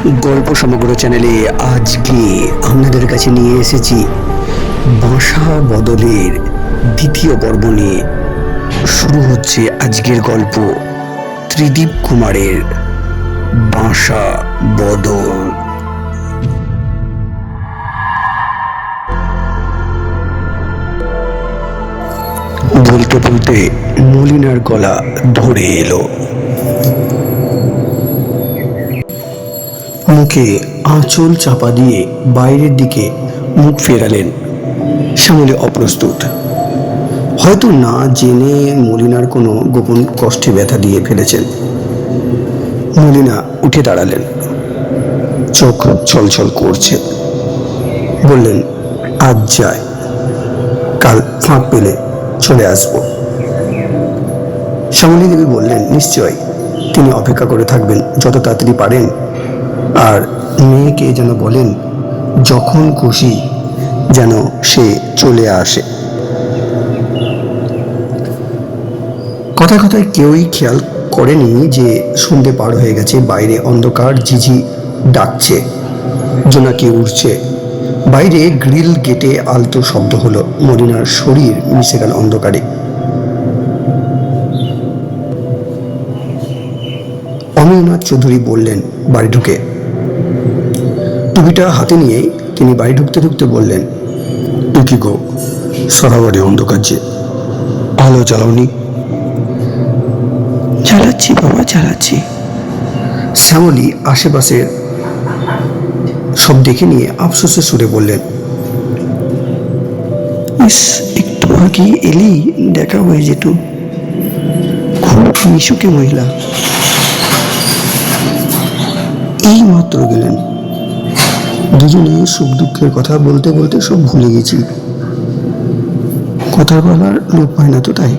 গল্প সমগ্র চ্যানেলে আজকে আপনাদের কাছে নিয়ে এসেছি বাসা বদলের দ্বিতীয় পর্ব নিয়ে। শুরু হচ্ছে আজকের গল্প ত্রিদীপ কুমারের বাসা বদল। বলতে বলতে মলিনার গলা ধরে এলো। মুখে আঁচল চাপা দিয়ে বাইরের দিকে মুখ ফেরালেন। শ্যামলী অপ্রস্তুত। হয়তো না জেনে মলিনার কোনো গোপন কষ্টে ব্যথা দিয়ে ফেলেছেন। মলিনা উঠে দাঁড়ালেন। চোখ ছলছল করছে। বললেন, আজ যায় কাল ফাঁক পেলে চলে আসব। শ্যামলী দেবী বললেন নিশ্চয় তিনি অপেক্ষা করে থাকবেন যত তাড়াতাড়ি পারেন। আর মেয়েকে যেন বলেন, যখন খুশি যেন সে চলে আসে। কথা কথায় কেউই খেয়াল করেনি যে সন্ধে পার হয়ে গেছে, বাইরে অন্ধকার ঝিঝি ডাকছে, জোনাকি উঠছে বাইরে গ্রিল গেটে আলতো শব্দ হলো, মরিনার শরীর মিশে গেল অন্ধকারে। অমরনাথ চৌধুরী বললেন, বাড়ি ঢুকে টুপিটা হাতে নিয়ে তিনি বাড়ি ঢুকতে ঢুকতে বললেন, তুই কি গো সারা বাড়ি অন্ধকার যে? আলো চালাওনি? চালাচ্ছি বাবা, চালাচ্ছি। শ্যামলী আশেপাশের সব দেখে নিয়ে আফসোসে সুরে বললেন, ইস, একটু আগে এলেই দেখা হয়ে যেত। খুব মিশুকে মহিলা। এই মাত্র গেলেন? দুজনে সুখ দুঃখের কথা বলতে বলতে সব ভুলে গেছি। কথা বলার লোক হয় না তো তাই?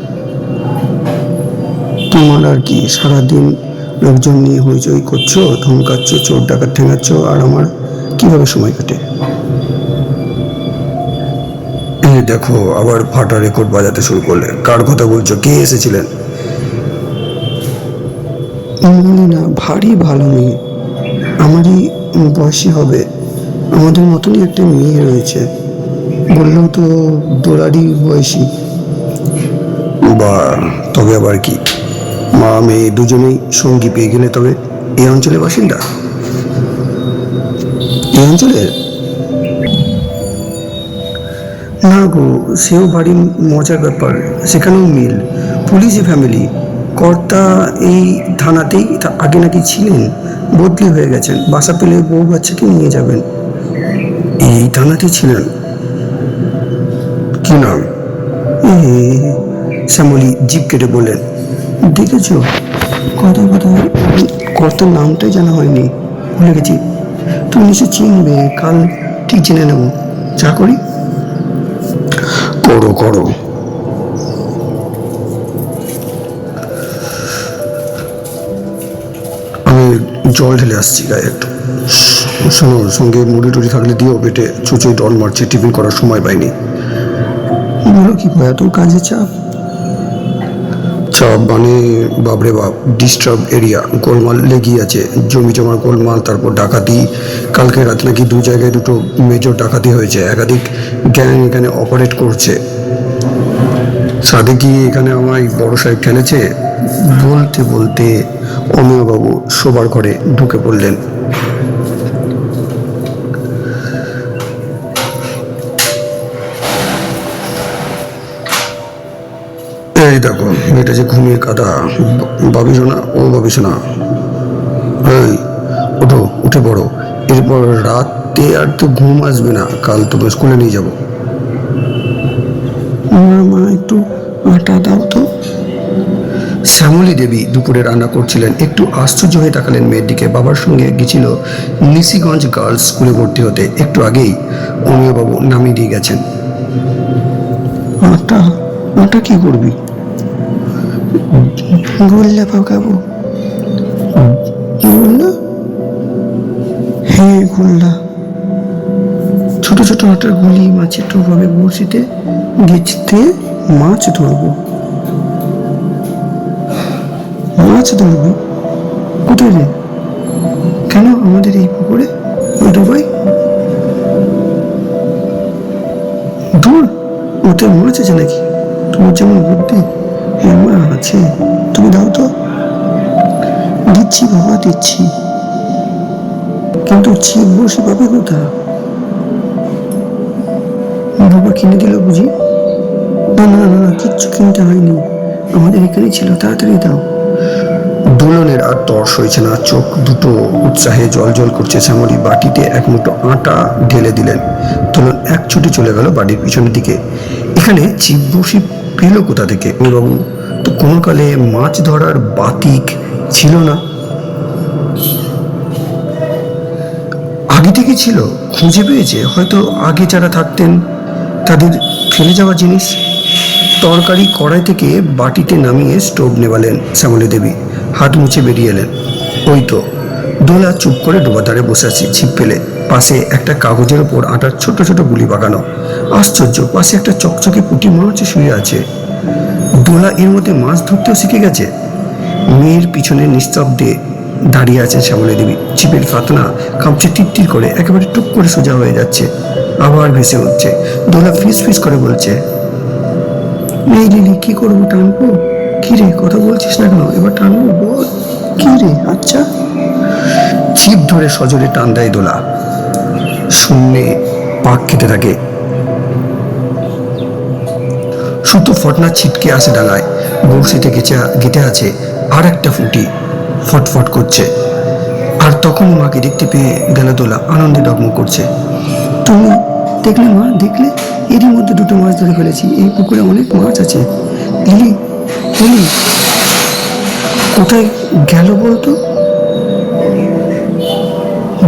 তোমার আর কি সারাদিন লোকজন নিয়ে হইচই করছ ধমকাচ্ছ চোর ডাকাত ঠেঙাচ্ছ আর আমার কীভাবে সময় কাটে? এই দেখো আবার ফাটা রেকর্ড বাজাতে শুরু করলে। কার কথা বলছো? কে এসেছিলেন? না ভারী ভালো মেয়ে। আমারই বয়সী হবে। আমাদের মতনই একটা মেয়ে রয়েছে। বললেও তো দোলারই বয়সী। বা তবে আবার কি? মা মেয়ে দুজনেই সঙ্গী পেয়ে গেলে তবে এই অঞ্চলের বাসিন্দা? এই অঞ্চলের? না গো সেও বাড়ির মজার ব্যাপার। সেখানেও মিল। পুলিশি ফ্যামিলি কর্তা এই থানাতেই আগে নাকি ছিলেন। বদলি হয়ে গেছেন। বাসা পেলে বউ বাচ্চাকে নিয়ে যাবেন। এই থানাতে ছিলেন। কি নাম? শ্যামলী জিপ কেটে বললেন দেখেছ? কথা কথা কর্তার নামটাই জানা হয়নি। ভুলে গেছি। তুমি নিশ্চয় চিনবে কাল ঠিক জেনে নেব। চা করি। করো করো। আমি জল ঢেলে আসছি গায়ে একটু। শোনো সঙ্গে মুড়ি টুড়ি থাকলে দিও পেটে চুচুই ডল মারছে টিফিন করার সময় পাইনি। বলো কি ভাই এত কাজে চাপ? চাপ মানে বাপরে বাপ ডিস্টার্ব এরিয়া গোলমাল লেগেই আছে। জমি জমার গোলমাল তারপর ডাকাতি। কালকে রাত নাকি দু জায়গায় দুটো মেজর ডাকাতি হয়েছে। একাধিক গ্যাং এখানে অপারেট করছে। সাথে কি এখানে আমায় বড় সাহেব ঠেলেছে। বলতে বলতে অমিয়বাবু শোবার ঘরে ঢুকে পড়লেন। এই দেখো, মেয়েটা যে ঘুমিয়ে কাদা। ভাবি শোনা, ও ভাবি শোনা। এই, ওঠো, উঠে পড়ো। এরপর রাতে আর তো ঘুম আসবে না, কাল তোকে স্কুলে নিয়ে যাব। আমার মা, একটু আটা দাও তো। শ্যামলী দেবী দুপুরে রান্না করছিলেন। একটু আশ্চর্য হয়ে তাকালেন মেয়ের দিকে। বাবার সঙ্গে গেছিল নিশিগঞ্জ গার্লস স্কুলে ভর্তি হতে। একটু আগেই অমিয়বাবু নামিয়ে দিয়ে গেছেন। আটা? আটা কি করবি? হ্যাঁ ছোট ছোট আটার গুলি মাছের টোপ হবে বড়শিতে গেছতে মাছ ধরবো। মাছ ধরবো? কোথায় রে? কেন আমাদের এই পুকুরে? ওই ডুবাই দূর? ওতে আছে নাকি? তোমার যেমন বুদ্ধি। হ্যাঁ আছে? তুমি দাও তো। দিচ্ছি বাবা, দিচ্ছি। কিন্তু ছিপ বসে পাবে কোথা বাবা কিনে দিল বুঝি? না না না কিচ্ছু কিনতে হয়নি। আমাদের এখানেই ছিল, তাড়াতাড়ি দাও। দোলনের আর তর্স হয়েছে না, চোখ দুটো উৎসাহে জল জল করছে, শ্যামলী বাটিতে এক মুঠো আটা ঢেলে দিলেন। দোলন এক ছুটে চলে গেল বাড়ির পিছনের দিকে। এখানে চিপ পেল কোথা থেকে? বাবু, তো কোনো কালে মাছ ধরার বাতিক ছিল না? আগে থেকে ছিল, খুঁজে পেয়েছে। হয়তো আগে যারা থাকতেন, তাদের ফেলে যাওয়া জিনিস। তরকারি কড়াই থেকে বাটিতে নামিয়ে স্টোভ নেবালেন শ্যামলী দেবী। হাত মুছে বেরিয়ে এলেন। ওই তো, দোলা চুপ করে ডোবাধারে বসে আছে ছিপ ফেলে। পাশে একটা কাগজের ওপর আটার ছোট ছোট গুলি বাগানো। আশ্চর্য, পাশে একটা চকচকে পুঁটি হচ্ছে শুয়ে আছে। দোলা এর মধ্যে মাছ ধরতেও শিখে গেছে। মেয়ের পিছনে নিস্তব্ধে দাঁড়িয়ে আছে শ্যামলী দেবী। চিপের ফাতনা কাঁপছে টিটটির করে, একেবারে টুক করে সোজা হয়ে যাচ্ছে। আবার ভেসে উঠছে। দোলা ফিস ফিস করে বলছে, এই লিলি, কি করব টানবো? কি রে, কথা বলছিস না কেন? এবার টানবো? বল, কি রে আচ্ছা? ছিপ ধরে সজোরে টান দেয় দোলা। শূন্যে পাক খেতে থাকে। সুতো ফটনা ছিটকে আসে ডাঙায়। বড়শিতে গেছে, গেটে আছে আর একটা ফুটি ফটফট করছে। আর তখন মাকে দেখতে পেয়ে গেল দোলা, আনন্দে ডগমগ করছে। তুমি দেখলে মা? দেখলে? এরই মধ্যে দুটো মাছ ধরে ফেলেছি। এই পুকুরে অনেক মাছ আছে। লিলি লিলি কোথায় গেল বলতো?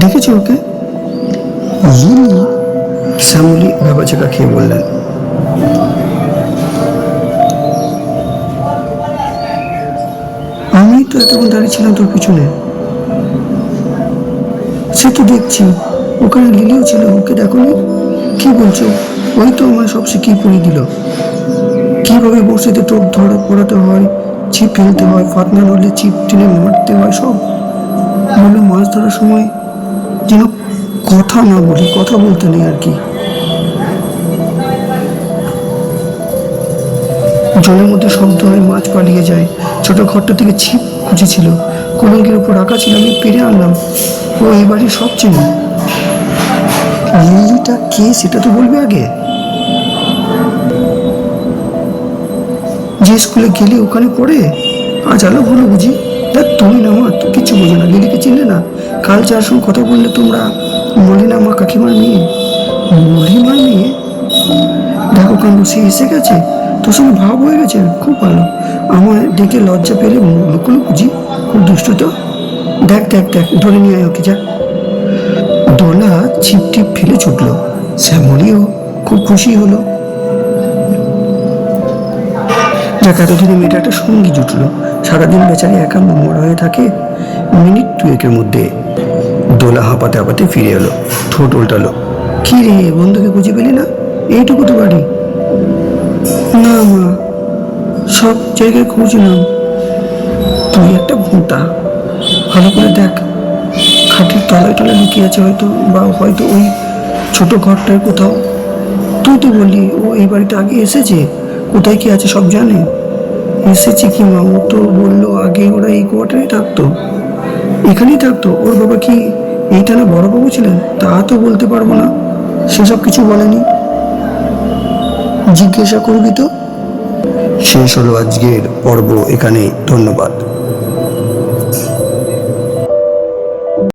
দেখেছ ওকে? শ্যামলি ভেবাচেকা খেয়ে বললেন তো দাঁড়িয়ে ছিলাম তোর পিছনে। সে তো দেখছি? ওখানে লিলিও ছিল, ওকে দেখোনি কি বলছো? ওই তো আমার সব শিখিয়ে পড়িয়ে দিল। কীভাবে বসেতে টোপ ধরা পড়াতে হয়, ছিপ ফেলতে হয়, ফাতনা নড়লে ছিপ টেনে মারতে হয়, সব। বলল, মাছ ধরার সময় যেন কথা না বলি, কথা বলতে নেই আর কি। জলের মধ্যে শব্দ হয় মাছ পালিয়ে যায়। ছোট ঘরটা থেকে ছিপ খুঁজেছিল। কলঙ্কের উপর রাখা ছিল, আমি পেরে আনলাম। ও এই বাড়ির সব চেনে। লিলিটা কে সেটা তো বলবে আগে। যে স্কুলে গেলে ওখানে পড়ে, আজ আলো হলো বুঝি। দেখ, তুমি না মা তো কিছু বোঝো না, লিলিকে চিনলে না। কাল যার সঙ্গে কথা বললে তোমরা মলিনা মা কাকিমার মেয়ে। মলিমার মেয়ে? দেখো কাণ্ড, সে এসে গেছে। সঙ্গে ভাব হয়ে গেছে? খুব ভালো। আমার দেখে লজ্জা পেলে লুকুলো বুঝি, খুব দুষ্ট তো। দেখ দেখ দেখ, ধরে নিয়ে আয় ওকে, যা। ছিপ টিপ ফেলে ছুটলো। শ্যামলিও খুব খুশি হলো। যাক এতদিনে মেয়েটা একটা সঙ্গী জুটলো। সারাদিন বেচারি একা মরা হয়ে থাকে মিনিট দুয়েকের মধ্যে। দোলা হাঁপাতে হাঁপাতে ফিরে এলো, ঠোঁট উল্টালো। কি রে, বন্ধুকে খুঁজে পেলি না? এইটুকু তো বাড়ি। না, মা। সব জায়গায় খুঁজলাম। তুই একটা ভোঁতা ভালো করে দেখ। খাটের তলায় টলায় লুকিয়ে আছে হয়তো বা হয়তো ওই ছোট ঘরটায় কোথাও। তুই তো বললি ও এই বাড়িতে আগে এসেছে। কোথায় কি আছে সব জানে। এসেছে কি, মা? ও তো বলল আগে ওরা এই কোয়ার্টারেই থাকতো। এখানেই থাকতো। ওর বাবা কি এইটা না বড় বাবু ছিলেন? তা তো বলতে পারব না। সেসব কিছু বলেনি। জিজ্ঞাসা করবি তো? শেষ হলো আজকের পর্ব এখানেই ধন্যবাদ।